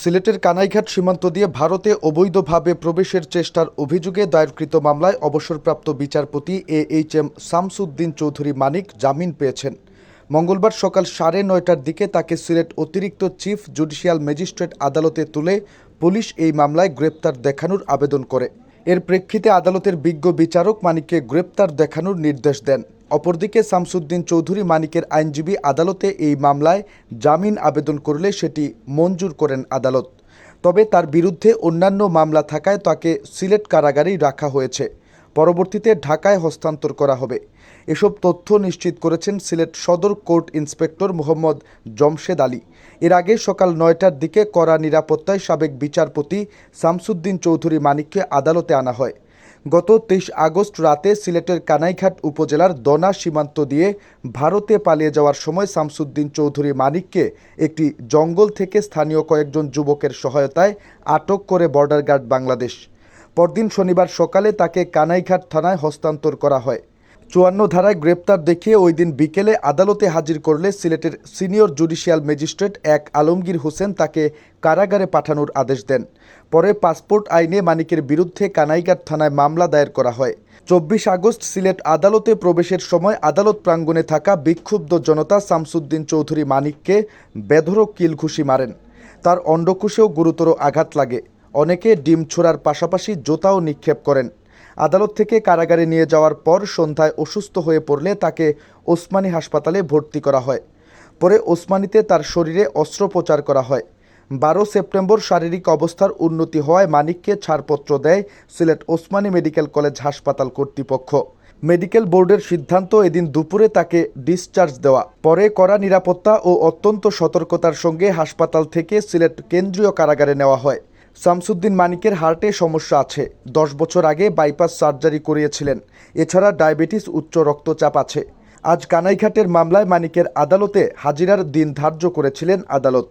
সিলেটের কানাইঘাট সীমান্ত দিয়ে ভারতে অবৈধভাবে প্রবেশের চেষ্টার অভিযোগে দায়েরকৃত মামলায় অবসরপ্রাপ্ত বিচারপতি A H M Shamsuddin Chowdhury Manik জামিন পেয়েছেন। মঙ্গলবার সকাল সাড়ে নয়টার দিকে তাকে সিলেট অতিরিক্ত চিফ জুডিশিয়াল ম্যাজিস্ট্রেট আদালতে তুলে পুলিশ এই মামলায় গ্রেপ্তার দেখানোর আবেদন করে। এর প্রেক্ষিতে আদালতের বিজ্ঞ বিচারক মানিককে গ্রেপ্তার দেখানোর নির্দেশ দেন। অপরদিকে শামসুদ্দিন চৌধুরী মানিকের আইনজীবী আদালতে এই মামলায় জামিন আবেদন করলে সেটি মঞ্জুর করেন আদালত। তবে তার বিরুদ্ধে অন্যান্য মামলা থাকায় তাকে সিলেট কারাগারেই রাখা হয়েছে। পরবর্তীতে ঢাকায় হস্তান্তর করা হবে। এসব তথ্য নিশ্চিত করেছেন সিলেট সদর কোর্ট ইন্সপেক্টর মোহাম্মদ জমশেদ আলী। এর আগে সকাল নয়টার দিকে কড়া নিরাপত্তায় সাবেক বিচারপতি শামসুদ্দিন চৌধুরী মানিককে আদালতে আনা হয়। গত তেইশ আগস্ট রাতে সিলেটের কানাইঘাট উপজেলার দনা সীমান্ত দিয়ে ভারতে পালিয়ে যাওয়ার সময় শামসুদ্দিন চৌধুরী মানিককে একটি জঙ্গল থেকে স্থানীয় কয়েকজন যুবকের সহায়তায় আটক করে বর্ডার গার্ড বাংলাদেশ। পরদিন শনিবার সকালে তাকে কানাইঘাট থানায় হস্তান্তর করা হয়। চুয়ান্ন ধারায় গ্রেপ্তার দেখিয়ে ওই দিন বিকেলে আদালতে হাজির করলে সিলেটের সিনিয়র জুডিশিয়াল ম্যাজিস্ট্রেট এক আলমগীর হোসেন তাকে কারাগারে পাঠানোর আদেশ দেন। পরে পাসপোর্ট আইনে মানিকের বিরুদ্ধে কানাইঘাট থানায় মামলা দায়ের করা হয়। চব্বিশ আগস্ট সিলেট আদালতে প্রবেশের সময় আদালত প্রাঙ্গণে থাকা বিক্ষুব্ধ জনতা শামসুদ্দিন চৌধুরী মানিককে বেধরক কিলঘুষি মারেন। তার অন্ডকুশেও গুরুতর আঘাত লাগে। অনেকে ডিম ছোড়ার পাশাপাশি জোতাও নিক্ষেপ করেন। আদালত থেকে কারাগারে নিয়ে যাওয়ার পর সন্ধ্যায় অসুস্থ হয়ে পড়লে তাকে ওসমানী হাসপাতালে ভর্তি করা হয়। পরে ওসমানীতে তার শরীরে অস্ত্রোপচার করা হয়। বারো সেপ্টেম্বর শারীরিক অবস্থার উন্নতি হওয়ায় মানিককে ছাড়পত্র দেয় সিলেট ওসমানী মেডিকেল কলেজ হাসপাতাল কর্তৃপক্ষ। মেডিকেল বোর্ডের সিদ্ধান্ত এদিন দুপুরে তাকে ডিসচার্জ দেওয়া। পরে কড়া নিরাপত্তা ও অত্যন্ত সতর্কতার সঙ্গে হাসপাতাল থেকে সিলেট কেন্দ্রীয় কারাগারে নেওয়া হয়। শামসুদ্দিন মানিকের হার্টে সমস্যা আছে। দশ বছর আগে বাইপাস সার্জারি করিয়েছিলেন। এছাড়া ডায়াবেটিস, উচ্চ রক্তচাপ আছে। আজ কানাইঘাটের মামলায় মানিকের আদালতে হাজিরার দিন ধার্য করেছিলেন আদালত।